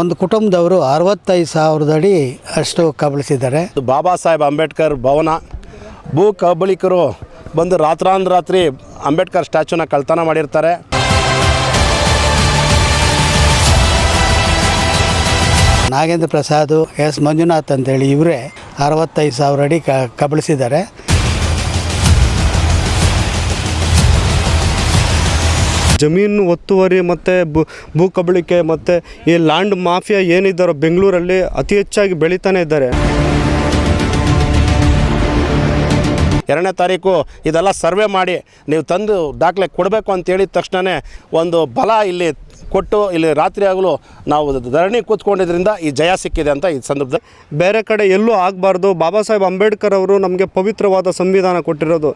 ಒಂದು ಕುಟುಂಬದವರು ಅರವತ್ತೈದು ಸಾವಿರದ ಅಡಿ ಅಷ್ಟು ಕಬಳಿಸಿದ್ದಾರೆ. ಬಾಬಾ ಸಾಹೇಬ್ ಅಂಬೇಡ್ಕರ್ ಭವನ. ಭೂ ಕಬಳಿಕರು ಬಂದು ರಾತ್ರಾಂದ್ರಾತ್ರಿ ಅಂಬೇಡ್ಕರ್ ಸ್ಟ್ಯಾಚುನ ಕಳ್ತನ ಮಾಡಿರ್ತಾರೆ. ನಾಗೇಂದ್ರ ಪ್ರಸಾದ್ ಎಸ್ ಮಂಜುನಾಥ್ ಅಂತೇಳಿ ಇವರೇ ಅರವತ್ತೈದು ಸಾವಿರ ಅಡಿ ಕ ಕಬಳಿಸಿದ್ದಾರೆ. ಜಮೀನು ಒತ್ತುವರಿ ಮತ್ತು ಭೂ ಭೂ ಕಬಳಿಕೆ ಮತ್ತು ಈ ಲ್ಯಾಂಡ್ ಮಾಫಿಯಾ ಏನಿದ್ದಾರೋ ಬೆಂಗಳೂರಲ್ಲಿ ಅತಿ ಹೆಚ್ಚಾಗಿ ಬೆಳೀತಾನೆ ಇದ್ದಾರೆ. ಎರಡನೇ ತಾರೀಕು ಇದೆಲ್ಲ ಸರ್ವೆ ಮಾಡಿ ನೀವು ತಂದು ದಾಖಲೆ ಕೊಡಬೇಕು ಅಂತ ಹೇಳಿದ ತಕ್ಷಣವೇ ಒಂದು ಬಲ ಇಲ್ಲಿ ಕೊಟ್ಟು ಇಲ್ಲಿ ರಾತ್ರಿ ಆಗಲು ನಾವು ಧರಣಿ ಕೂತ್ಕೊಂಡಿದ್ರಿಂದ ಈ ಜಯ ಸಿಕ್ಕಿದೆ ಅಂತ ಈ ಸಂದರ್ಭದಲ್ಲಿ. ಬೇರೆ ಕಡೆ ಎಲ್ಲೂ ಆಗಬಾರ್ದು. ಬಾಬಾ ಸಾಹೇಬ್ ಅಂಬೇಡ್ಕರ್ ಅವರು ನಮಗೆ ಪವಿತ್ರವಾದ ಸಂವಿಧಾನ ಕೊಟ್ಟಿರೋದು.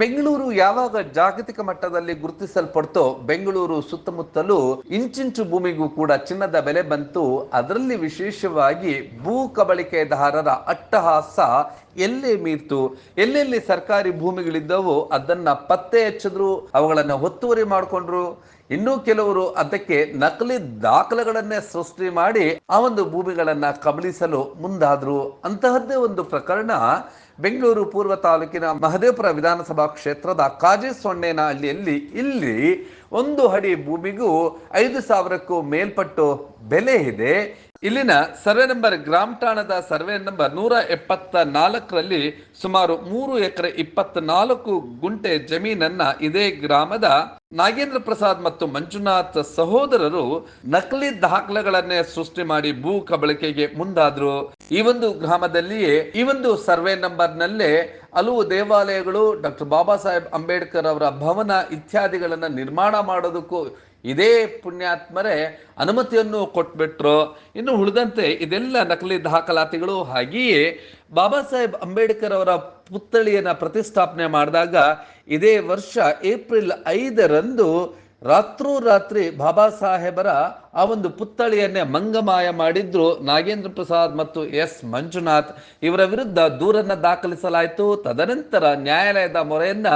ಬೆಂಗಳೂರು ಯಾವಾಗ ಜಾಗತಿಕ ಮಟ್ಟದಲ್ಲಿ ಗುರುತಿಸಲ್ಪಡ್ತೋ ಬೆಂಗಳೂರು ಸುತ್ತಮುತ್ತಲೂ ಇಂಚಿಂಚು ಭೂಮಿಗೂ ಕೂಡ ಚಿನ್ನದ ಬೆಲೆ ಬಂತು. ಅದರಲ್ಲಿ ವಿಶೇಷವಾಗಿ ಭೂ ಕಬಳಿಕೆದಾರರ ಅಟ್ಟಹಾಸ ಎಲ್ಲೇ ಮೀರ್ತು, ಎಲ್ಲೆಲ್ಲಿ ಸರ್ಕಾರಿ ಭೂಮಿಗಳಿದ್ದವೋ ಅದನ್ನ ಪತ್ತೆ ಹಚ್ಚಿದ್ರು, ಅವುಗಳನ್ನ ಒತ್ತುವರಿ ಮಾಡಿಕೊಂಡ್ರು. ಇನ್ನೂ ಕೆಲವರು ಅದಕ್ಕೆ ನಕಲಿ ದಾಖಲೆಗಳನ್ನೇ ಸೃಷ್ಟಿ ಮಾಡಿ ಆ ಒಂದು ಭೂಮಿಗಳನ್ನ ಕಬಳಿಸಲು ಮುಂದಾದ್ರು. ಅಂತಹದ್ದೇ ಒಂದು ಪ್ರಕರಣ ಬೆಂಗಳೂರು ಪೂರ್ವ ತಾಲೂಕಿನ ಮಹದೇವಪುರ ವಿಧಾನಸಭಾ ಕ್ಷೇತ್ರದ ಕಾಜಿ ಸೊಣ್ಣೇನ ಹಳ್ಳಿಯಲ್ಲಿ ಇಲ್ಲಿ ಒಂದು ಅಡಿ ಭೂಮಿಗೂ ಐದು ಸಾವಿರಕ್ಕೂ ಮೇಲ್ಪಟ್ಟು ಬೆಲೆ ಇದೆ. ಇಲ್ಲಿನ ಸರ್ವೆ ನಂಬರ್, ಗ್ರಾಮ ಠಾಣದ ಸರ್ವೆ ನಂಬರ್ ನೂರ ಎಪ್ಪತ್ತ ನಾಲ್ಕರಲ್ಲಿ ಸುಮಾರು ಮೂರು ಎಕರೆ ಇಪ್ಪತ್ನಾಲ್ಕು ಗುಂಟೆ ಜಮೀನನ್ನ ಇದೇ ಗ್ರಾಮದ ನಾಗೇಂದ್ರ ಪ್ರಸಾದ್ ಮತ್ತು ಮಂಜುನಾಥ್ ಸಹೋದರರು ನಕಲಿ ದಾಖಲೆಗಳನ್ನೇ ಸೃಷ್ಟಿ ಮಾಡಿ ಭೂ ಕಬಳಿಕೆಗೆ ಮುಂದಾದ್ರು. ಈ ಒಂದು ಗ್ರಾಮದಲ್ಲಿಯೇ, ಈ ಒಂದು ಸರ್ವೆ ನಂಬರ್ ನಲ್ಲೇ ಹಲವು ದೇವಾಲಯಗಳು ಡಾಕ್ಟರ್ ಬಾಬಾ ಸಾಹೇಬ್ ಅಂಬೇಡ್ಕರ್ ಅವರ ಭವನ ಇತ್ಯಾದಿಗಳನ್ನ ನಿರ್ಮಾಣ ಮಾಡೋದಕ್ಕೂ ಇದೇ ಪುಣ್ಯಾತ್ಮರೇ ಅನುಮತಿಯನ್ನು ಕೊಟ್ಬಿಟ್ರು. ಇನ್ನು ಉಳಿದಂತೆ ಇದೆಲ್ಲ ನಕಲಿ ದಾಖಲಾತಿಗಳು. ಹಾಗೆಯೇ ಬಾಬಾ ಸಾಹೇಬ್ ಅಂಬೇಡ್ಕರ್ ಅವರ ಪುತ್ಥಳಿಯನ್ನು ಪ್ರತಿಷ್ಠಾಪನೆ ಮಾಡಿದಾಗ ಇದೇ ವರ್ಷ ಏಪ್ರಿಲ್ ಐದರಂದು ರಾತ್ರೋರಾತ್ರಿ ಬಾಬಾ ಸಾಹೇಬರ ಆ ಒಂದು ಪುತ್ಥಳಿಯನ್ನೇ ಮಂಗಮಾಯ ಮಾಡಿದ್ರು. ನಾಗೇಂದ್ರ ಪ್ರಸಾದ್ ಮತ್ತು ಎಸ್ ಮಂಜುನಾಥ್ ಇವರ ವಿರುದ್ಧ ದೂರನ್ನ ದಾಖಲಿಸಲಾಯಿತು. ತದನಂತರ ನ್ಯಾಯಾಲಯದ ಮೊರೆಯನ್ನ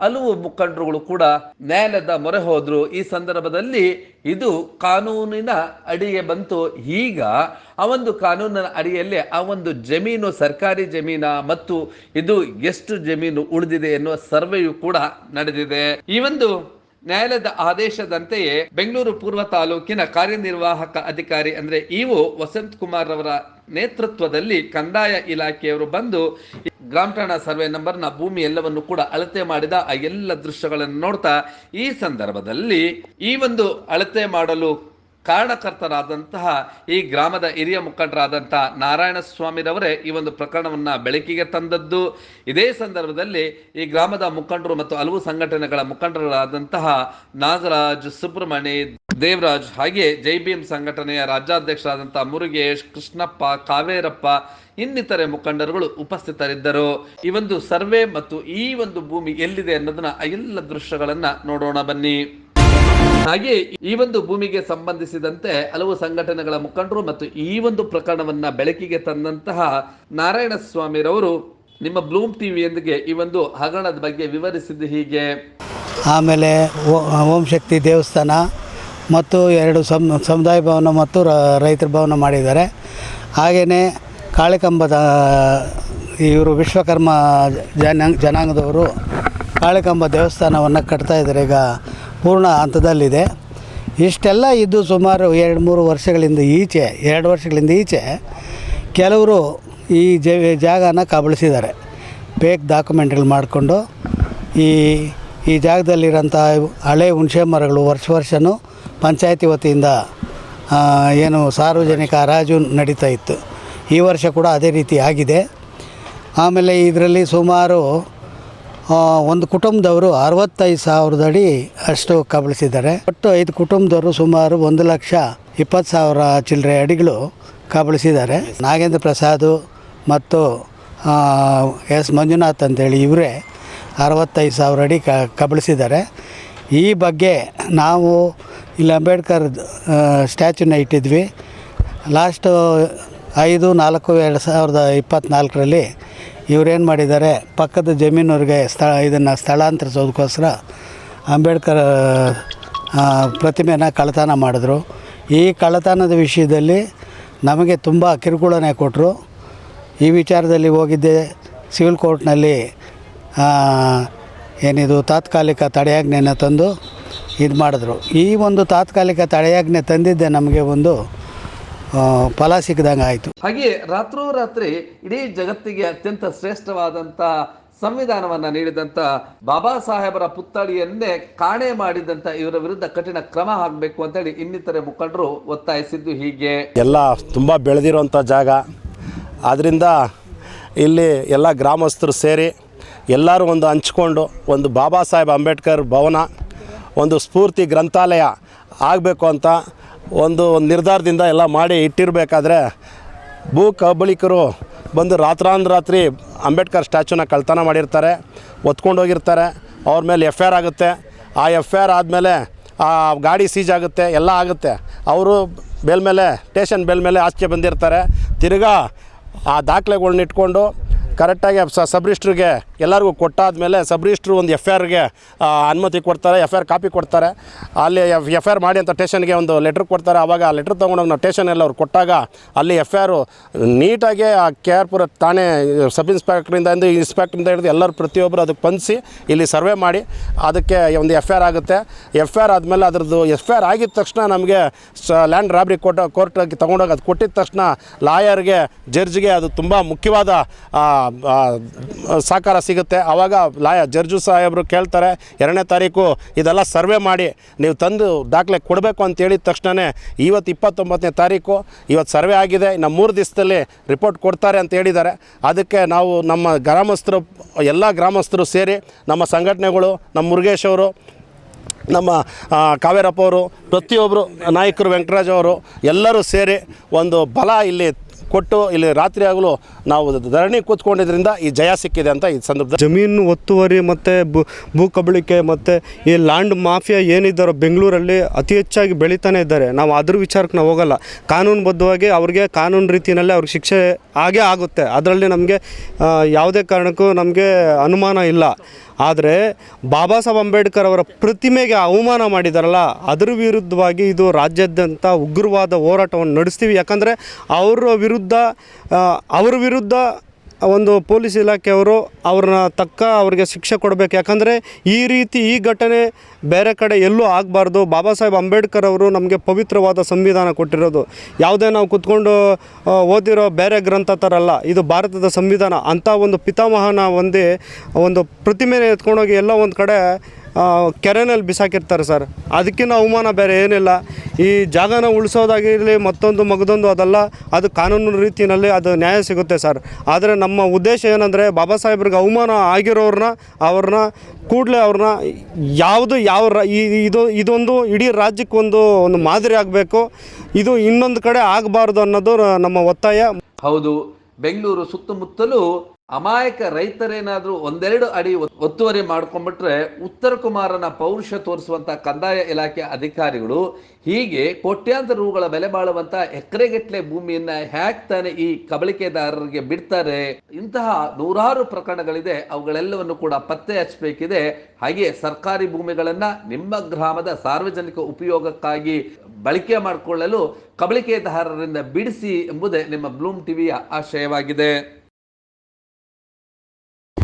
ಹಲವು ಮುಖಂಡರುಗಳು ಕೂಡ ನ್ಯಾಯಾಲಯದ ಮೊರೆ ಹೋದ್ರು. ಈ ಸಂದರ್ಭದಲ್ಲಿ ಇದು ಕಾನೂನಿನ ಅಡಿಗೆ ಬಂತು. ಈಗ ಆ ಒಂದು ಕಾನೂನಿನ ಅಡಿಯಲ್ಲಿ ಆ ಒಂದು ಜಮೀನು, ಸರ್ಕಾರಿ ಜಮೀನ ಮತ್ತು ಇದು ಎಷ್ಟು ಜಮೀನು ಉಳಿದಿದೆ ಎನ್ನುವ ಸರ್ವೆಯು ಕೂಡ ನಡೆದಿದೆ. ಈ ಒಂದು ನ್ಯಾಯಾಲಯದ ಆದೇಶದಂತೆಯೇ ಬೆಂಗಳೂರು ಪೂರ್ವ ತಾಲೂಕಿನ ಕಾರ್ಯನಿರ್ವಾಹಕ ಅಧಿಕಾರಿ ಅಂದ್ರೆ ಇಒ ವಸಂತ್ ಕುಮಾರ್ ಅವರ ನೇತೃತ್ವದಲ್ಲಿ ಕಂದಾಯ ಇಲಾಖೆಯವರು ಬಂದು ಗ್ರಾಮ ಠಾಣಾ ಸರ್ವೆ ನಂಬರ್ನ ಭೂಮಿ ಎಲ್ಲವನ್ನು ಕೂಡ ಅಳತೆ ಮಾಡಿದ ಆ ಎಲ್ಲ ದೃಶ್ಯಗಳನ್ನು ನೋಡ್ತಾ ಈ ಸಂದರ್ಭದಲ್ಲಿ ಈ ಒಂದು ಅಳತೆ ಮಾಡಲು ಕಾರಣಕರ್ತರಾದಂತಹ ಈ ಗ್ರಾಮದ ಹಿರಿಯ ಮುಖಂಡರಾದಂತಹ ನಾರಾಯಣ ಸ್ವಾಮಿರವರೇ ಈ ಒಂದು ಪ್ರಕರಣವನ್ನು ಬೆಳಕಿಗೆ ತಂದದ್ದು. ಇದೇ ಸಂದರ್ಭದಲ್ಲಿ ಈ ಗ್ರಾಮದ ಮುಖಂಡರು ಮತ್ತು ಹಲವು ಸಂಘಟನೆಗಳ ಮುಖಂಡರಾದಂತಹ ನಾಗರಾಜ್ ಸುಬ್ರಹ್ಮಣ್ಯ, ದೇವರಾಜ್ ಹಾಗೆ ಜೈ ಭೀಮ್ ಸಂಘಟನೆಯ ರಾಜ್ಯಾಧ್ಯಕ್ಷರಾದಂತಹ ಮುರುಗೇಶ್, ಕೃಷ್ಣಪ್ಪ, ಕಾವೇರಪ್ಪ ಇನ್ನಿತರೆ ಮುಖಂಡರುಗಳು ಉಪಸ್ಥಿತರಿದ್ದರು. ಈ ಒಂದು ಸರ್ವೆ ಮತ್ತು ಈ ಒಂದು ಭೂಮಿ ಎಲ್ಲಿದೆ ಅನ್ನೋದನ್ನ ಎಲ್ಲ ದೃಶ್ಯಗಳನ್ನ ನೋಡೋಣ ಬನ್ನಿ. ಹಾಗೆ ಈ ಒಂದು ಭೂಮಿಗೆ ಸಂಬಂಧಿಸಿದಂತೆ ಹಲವು ಸಂಘಟನೆಗಳ ಮುಖಂಡರು ಮತ್ತು ಈ ಒಂದು ಪ್ರಕರಣವನ್ನ ಬೆಳಕಿಗೆ ತಂದಂತಹ ನಾರಾಯಣ ಸ್ವಾಮಿರವರು ನಿಮ್ಮ ಬ್ಲೂಮ್ ಟಿವಿಯೊಂದಿಗೆ ಈ ಒಂದು ಹಗರಣದ ಬಗ್ಗೆ ವಿವರಿಸಿದ್ದು ಹೀಗೆ. ಆಮೇಲೆ ಓ- ಶಕ್ತಿ ದೇವಸ್ಥಾನ ಮತ್ತು ಎರಡು ಸಮ್, ಸಮುದಾಯ ಭವನ ಮತ್ತು ರೈತರ ಭವನ ಮಾಡಿದ್ದಾರೆ. ಹಾಗೆಯೇ ಕಾಳಿಕಂಬದ ಇವರು ವಿಶ್ವಕರ್ಮ ಜನ ಜನಾಂಗದವರು ಕಾಳಿಕಂಬ ದೇವಸ್ಥಾನವನ್ನು ಕಟ್ತಾ ಇದ್ದಾರೆ. ಈಗ ಪೂರ್ಣ ಹಂತದಲ್ಲಿದೆ. ಇಷ್ಟೆಲ್ಲ ಇದ್ದು ಸುಮಾರು ಎರಡು ಮೂರು ವರ್ಷಗಳಿಂದ ಈಚೆ, ಎರಡು ವರ್ಷಗಳಿಂದ ಈಚೆ ಕೆಲವರು ಈ ಜಾಗನ ಕಬಳಿಸಿದ್ದಾರೆ. ಬೇಕ್ ಡಾಕ್ಯುಮೆಂಟ್ಗಳು ಮಾಡಿಕೊಂಡು ಈ ಈ ಜಾಗದಲ್ಲಿರೋಂಥ ಹಳೆ ಹುಣಸೆ ಮರಗಳು ವರ್ಷ ವರ್ಷವೂ ಪಂಚಾಯತಿ ವತಿಯಿಂದ ಏನು ಸಾರ್ವಜನಿಕ ಹರಾಜು ನಡೀತಾ ಇತ್ತು. ಈ ವರ್ಷ ಕೂಡ ಅದೇ ರೀತಿ ಆಗಿದೆ. ಆಮೇಲೆ ಇದರಲ್ಲಿ ಸುಮಾರು ಒಂದು ಕುಟುಂಬದವರು ಅರವತ್ತೈದು ಸಾವಿರದ ಅಡಿ ಅಷ್ಟು ಕಬಳಿಸಿದ್ದಾರೆ. ಒಟ್ಟು ಐದು ಕುಟುಂಬದವರು ಸುಮಾರು ಒಂದು ಲಕ್ಷ ಇಪ್ಪತ್ತು ಸಾವಿರ ಚಿಲ್ಲರೆ ಅಡಿಗಳು ಕಬಳಿಸಿದ್ದಾರೆ. ನಾಗೇಂದ್ರ ಪ್ರಸಾದ್ ಮತ್ತು ಎಸ್ ಮಂಜುನಾಥ್ ಅಂತೇಳಿ ಇವರೇ ಅರವತ್ತೈದು ಸಾವಿರ ಅಡಿ ಕಬಳಿಸಿದ್ದಾರೆ. ಈ ಬಗ್ಗೆ ನಾವು ಇಲ್ಲಿ ಅಂಬೇಡ್ಕರ್ ಸ್ಟ್ಯಾಚ್ಯೂನ ಇಟ್ಟಿದ್ವಿ. ಲಾಸ್ಟು ಐದು ನಾಲ್ಕು ಎರಡು ಸಾವಿರದ ಇಪ್ಪತ್ತ್ನಾಲ್ಕರಲ್ಲಿ ಇವರೇನು ಮಾಡಿದ್ದಾರೆ? ಪಕ್ಕದ ಜಮೀನವ್ರಿಗೆ ಸ್ಥಳ, ಇದನ್ನು ಸ್ಥಳಾಂತರಿಸೋದಕ್ಕೋಸ್ಕರ ಅಂಬೇಡ್ಕರ್ ಪ್ರತಿಮೆನ ಕಳ್ಳತನ ಮಾಡಿದ್ರು. ಈ ಕಳ್ಳತನದ ವಿಷಯದಲ್ಲಿ ನಮಗೆ ತುಂಬ ಕಿರುಕುಳನೆ ಕೊಟ್ಟರು ಈ ವಿಚಾರದಲ್ಲಿ ಹೋಗಿದ್ದೆ ಸಿವಿಲ್ ಕೋರ್ಟ್ನಲ್ಲಿ. ಏನಿದು, ತಾತ್ಕಾಲಿಕ ತಡೆಯಾಜ್ಞೆಯನ್ನು ತಂದು ಇದು ಮಾಡಿದ್ರು. ಈ ಒಂದು ತಾತ್ಕಾಲಿಕ ತಡೆಯಾಜ್ಞೆ ತಂದಿದ್ದೆ ನಮಗೆ ಒಂದು ಫಲ ಸಿಕ್ಕದಂಗೆ ಆಯಿತು. ಹಾಗೆಯೇ ರಾತ್ರೋರಾತ್ರಿ ಇಡೀ ಜಗತ್ತಿಗೆ ಅತ್ಯಂತ ಶ್ರೇಷ್ಠವಾದಂಥ ಸಂವಿಧಾನವನ್ನ ನೀಡಿದಂಥ ಬಾಬಾ ಸಾಹೇಬರ ಪುತ್ಥಳಿಯನ್ನೇ ಕಾಣೆ ಮಾಡಿದಂಥ ಇವರ ವಿರುದ್ಧ ಕಠಿಣ ಕ್ರಮ ಆಗಬೇಕು ಅಂತೇಳಿ ಇನ್ನಿತರೆ ಮುಖಂಡರು ಒತ್ತಾಯಿಸಿದ್ದು ಹೀಗೆ. ಎಲ್ಲ ತುಂಬ ಬೆಳೆದಿರುವಂಥ ಜಾಗ. ಆದ್ದರಿಂದ ಇಲ್ಲಿ ಎಲ್ಲ ಗ್ರಾಮಸ್ಥರು ಸೇರಿ ಎಲ್ಲರೂ ಒಂದು ಹಂಚ್ಕೊಂಡು ಒಂದು ಬಾಬಾ ಸಾಹೇಬ್ ಅಂಬೇಡ್ಕರ್ ಭವನ ಒಂದು ಸ್ಫೂರ್ತಿ ಗ್ರಂಥಾಲಯ ಆಗಬೇಕು ಅಂತ ಒಂದು ನಿರ್ಧಾರದಿಂದ ಎಲ್ಲ ಮಾಡಿ ಇಟ್ಟಿರಬೇಕಾದ್ರೆ ಭೂ ಕಬಳಿಕರು ಬಂದು ರಾತ್ರಾಂದ್ರಾತ್ರಿ ಅಂಬೇಡ್ಕರ್ ಸ್ಟ್ಯಾಚುನ ಕಳ್ತನ ಮಾಡಿರ್ತಾರೆ ಹೋಗಿರ್ತಾರೆ, ಅವ್ರ ಮೇಲೆ ಎಫ್ ಐ ಆರ್ ಆಗುತ್ತೆ. ಆ ಎಫ್ ಐ ಆರ್ ಆದಮೇಲೆ ಆ ಗಾಡಿ ಸೀಜ್ ಆಗುತ್ತೆ, ಎಲ್ಲ ಆಗುತ್ತೆ. ಅವರು ಬೇಲ್ ಮೇಲೆ, ಸ್ಟೇಷನ್ ಬೇಲ್ ಮೇಲೆ ಆಚೆ ಬಂದಿರ್ತಾರೆ. ತಿರ್ಗಾ ಆ ದಾಖಲೆಗಳನ್ನ ಇಟ್ಕೊಂಡು ಕರೆಕ್ಟಾಗಿ ಸ ಸಬ್ರಿಸ್ಟ್ರಿಗೆ ಎಲ್ಲರಿಗೂ ಕೊಟ್ಟಾದಮೇಲೆ ಸಬ್ ರಿಜಿಸ್ಟ್ರು ಒಂದು ಎಫ್ ಐ ಆರ್ಗೆ ಅನುಮತಿ ಕೊಡ್ತಾರೆ ಎಫ್ ಐ ಆರ್ ಕಾಪಿ ಕೊಡ್ತಾರೆ. ಅಲ್ಲಿ ಎಫ್ ಐ ಮಾಡಿ ಅಂತ ಟೇಷನ್ಗೆ ಒಂದು ಲೆಟ್ರ್ ಕೊಡ್ತಾರೆ. ಆವಾಗ ಆ ಲೆಟ್ರ್ ತೊಗೊಂಡೋಗಿ ನಾವು ಟೇಷನಲ್ಲಿ ಅವ್ರು ಕೊಟ್ಟಾಗ ಅಲ್ಲಿ ಎಫ್ ಐ ಆರು ನೀಟಾಗಿ ಆ ಕೆ ಆರ್ ಪುರ ಠಾಣೆ ಸಬ್ ಇನ್ಸ್ಪೆಕ್ಟ್ರಿಂದ ಇಂದ ಇನ್ಸ್ಪೆಕ್ಟ್ರಿಂದ ಹಿಡಿದು ಎಲ್ಲರೂ ಪ್ರತಿಯೊಬ್ಬರು ಅದಕ್ಕೆ ಬಂದಿಸಿ ಇಲ್ಲಿ ಸರ್ವೆ ಮಾಡಿ ಅದಕ್ಕೆ ಒಂದು ಎಫ್ ಐ ಆರ್ ಆಗುತ್ತೆ. ಎಫ್ ಐ ಆರ್ ಆದಮೇಲೆ ಅದರದ್ದು ಎಫ್ ಐ ಆರ್ ಆಗಿದ ತಕ್ಷಣ ನಮಗೆ ಸ ಲ್ಯಾಂಡ್ ರಾಬ್ರಿ ಕೊಟ್ಟ ಕೋರ್ಟ್ಗೆ ತೊಗೊಂಡೋಗಿ ಅದು ಕೊಟ್ಟಿದ ತಕ್ಷಣ ಲಾಯರ್ಗೆ, ಜಡ್ಜ್ಗೆ ಅದು ತುಂಬ ಮುಖ್ಯವಾದ ಸಹಕಾರ ಸಿಗುತ್ತೆ. ಆವಾಗ ಲಾಯ ಜರ್ಜು ಸಾಹೇಬರು ಕೇಳ್ತಾರೆ, ಎರಡನೇ ತಾರೀಕು ಇದೆಲ್ಲ ಸರ್ವೆ ಮಾಡಿ, ನೀವು ತಂದು ದಾಖಲೆ ಕೊಡಬೇಕು ಅಂತ ಹೇಳಿದ ತಕ್ಷಣವೇ ಇವತ್ತು ಇಪ್ಪತ್ತೊಂಬತ್ತನೇ ತಾರೀಕು, ಇವತ್ತು ಸರ್ವೆ ಆಗಿದೆ, ಇನ್ನು ಮೂರು ದಿವಸದಲ್ಲಿ ರಿಪೋರ್ಟ್ ಕೊಡ್ತಾರೆ ಅಂತ ಹೇಳಿದ್ದಾರೆ. ಅದಕ್ಕೆ ನಾವು ನಮ್ಮ ಗ್ರಾಮಸ್ಥರು, ಎಲ್ಲ ಗ್ರಾಮಸ್ಥರು ಸೇರಿ ನಮ್ಮ ಸಂಘಟನೆಗಳು, ನಮ್ಮ ಮುರುಗೇಶ್ ಅವರು, ನಮ್ಮ ಕಾವೇರಪ್ಪ ಅವರು ಪ್ರತಿಯೊಬ್ಬರು ನಾಯಕರು, ವೆಂಕಟರಾಜ್ ಅವರು ಎಲ್ಲರೂ ಸೇರಿ ಒಂದು ಬಲ ಇಲ್ಲಿ ಕೊಟ್ಟು ಇಲ್ಲಿ ರಾತ್ರಿ ಆಗಲು ನಾವು ಧರಣಿ ಕೂತ್ಕೊಂಡಿದ್ರಿಂದ ಈ ಜಯ ಸಿಕ್ಕಿದೆ ಅಂತ ಈ ಸಂದರ್ಭದಲ್ಲಿ ಜಮೀನು ಒತ್ತುವರಿ ಮತ್ತು ಭೂ ಭೂ ಕಬಳಿಕೆ ಮತ್ತು ಈ ಲ್ಯಾಂಡ್ ಮಾಫಿಯಾ ಏನಿದ್ದಾರೋ ಬೆಂಗಳೂರಲ್ಲಿ ಅತಿ ಹೆಚ್ಚಾಗಿ ಬೆಳೀತಾನೆ ಇದ್ದಾರೆ. ನಾವು ಅದ್ರ ವಿಚಾರಕ್ಕೆ ನಾವು ಹೋಗಲ್ಲ. ಕಾನೂನುಬದ್ಧವಾಗಿ ಅವ್ರಿಗೆ ಕಾನೂನು ರೀತಿಯಲ್ಲಿ ಅವ್ರಿಗೆ ಶಿಕ್ಷೆ ಆಗೇ ಆಗುತ್ತೆ. ಅದರಲ್ಲಿ ನಮಗೆ ಯಾವುದೇ ಕಾರಣಕ್ಕೂ ನಮಗೆ ಅನುಮಾನ ಇಲ್ಲ. ಆದರೆ ಬಾಬಾ ಸಾಹೇಬ್ ಅಂಬೇಡ್ಕರ್ ಅವರ ಪ್ರತಿಮೆಗೆ ಅವಮಾನ ಮಾಡಿದಾರಲ್ಲ, ಅದರ ವಿರುದ್ಧವಾಗಿ ಇದು ರಾಜ್ಯಾದ್ಯಂತ ಉಗ್ರವಾದ ಹೋರಾಟವನ್ನು ನಡೆಸ್ತೀವಿ. ಯಾಕಂದರೆ ಅವರ ವಿರುದ್ಧ ಅವರ ವಿರುದ್ಧ ಒಂದು ಪೊಲೀಸ್ ಇಲಾಖೆಯವರು ಅವ್ರನ್ನ ತಕ್ಕ ಅವ್ರಿಗೆ ಶಿಕ್ಷೆ ಕೊಡಬೇಕು. ಯಾಕಂದರೆ ಈ ರೀತಿ ಈ ಘಟನೆ ಬೇರೆ ಕಡೆ ಎಲ್ಲೂ ಆಗಬಾರ್ದು. ಬಾಬಾ ಸಾಹೇಬ್ ಅಂಬೇಡ್ಕರ್ ಅವರು ನಮಗೆ ಪವಿತ್ರವಾದ ಸಂವಿಧಾನ ಕೊಟ್ಟಿರೋದು. ಯಾವುದೇ ನಾವು ಕುತ್ಕೊಂಡು ಓದಿರೋ ಬೇರೆ ಗ್ರಂಥ ಥರ ಅಲ್ಲ ಇದು ಭಾರತದ ಸಂವಿಧಾನ. ಅಂಥ ಒಂದು ಪಿತಾಮಹನ ಒಂದೇ, ಒಂದು ಪ್ರತಿಮೆನ ಎತ್ಕೊಂಡೋಗಿ ಎಲ್ಲ ಒಂದು ಕಡೆ ಕೆರೆನಲ್ಲಿ ಬಿಸಾಕಿರ್ತಾರೆ ಸರ್. ಅದಕ್ಕಿಂತ ಅವಮಾನ ಬೇರೆ ಏನಿಲ್ಲ. ಈ ಜಾಗನ ಉಳಿಸೋದಾಗಿರಲಿ, ಮತ್ತೊಂದು ಮಗದೊಂದು ಅದಲ್ಲ, ಅದು ಕಾನೂನು ರೀತಿಯಲ್ಲಿ ಅದು ನ್ಯಾಯ ಸಿಗುತ್ತೆ ಸರ್. ಆದರೆ ನಮ್ಮ ಉದ್ದೇಶ ಏನಂದರೆ, ಬಾಬಾ ಸಾಹೇಬ್ರಿಗೆ ಅವಮಾನ ಆಗಿರೋರನ್ನ ಅವ್ರನ್ನ ಕೂಡಲೇ ಅವ್ರನ್ನ ಯಾವುದು ಯಾವ ಇದು, ಇದೊಂದು ಇಡೀ ರಾಜ್ಯಕ್ಕೊಂದು ಒಂದು ಮಾದರಿ ಆಗಬೇಕು. ಇದು ಇನ್ನೊಂದು ಕಡೆ ಆಗಬಾರ್ದು ಅನ್ನೋದು ನಮ್ಮ ಒತ್ತಾಯ. ಹೌದು. ಬೆಂಗಳೂರು ಸುತ್ತಮುತ್ತಲೂ ಅಮಾಯಕ ರೈತರೇನಾದ್ರೂ ಒಂದೆರಡು ಅಡಿ ಒತ್- ಒತ್ತುವರಿ ಮಾಡ್ಕೊಂಡ್ಬಿಟ್ರೆ ಉತ್ತರ ಕುಮಾರನ ಪೌರುಷ ತೋರಿಸುವಂತ ಕಂದಾಯ ಇಲಾಖೆ ಅಧಿಕಾರಿಗಳು ಹೀಗೆ ಕೋಟ್ಯಾಂತರ ರೂಗಳ ಬೆಲೆ ಬಾಳುವಂತ ಎಕರೆಗಟ್ಟಲೆ ಭೂಮಿಯನ್ನ ಹ್ಯಾಕ್ ತಾನೆ ಈ ಕಬಳಿಕೆದಾರರಿಗೆ ಬಿಡ್ತಾರೆ. ಇಂತಹ ನೂರಾರು ಪ್ರಕರಣಗಳಿದೆ. ಅವುಗಳೆಲ್ಲವನ್ನು ಕೂಡ ಪತ್ತೆ ಹಚ್ಚಬೇಕಿದೆ. ಹಾಗೆ ಸರ್ಕಾರಿ ಭೂಮಿಗಳನ್ನ ನಿಮ್ಮ ಗ್ರಾಮದ ಸಾರ್ವಜನಿಕ ಉಪಯೋಗಕ್ಕಾಗಿ ಬಳಕೆ ಮಾಡಿಕೊಳ್ಳಲು ಕಬಳಿಕೆದಾರರಿಂದ ಬಿಡಿಸಿ ಎಂಬುದೇ ನಿಮ್ಮ ಬ್ಲೂಮ್ ಟಿವಿಯ ಆಶಯವಾಗಿದೆ.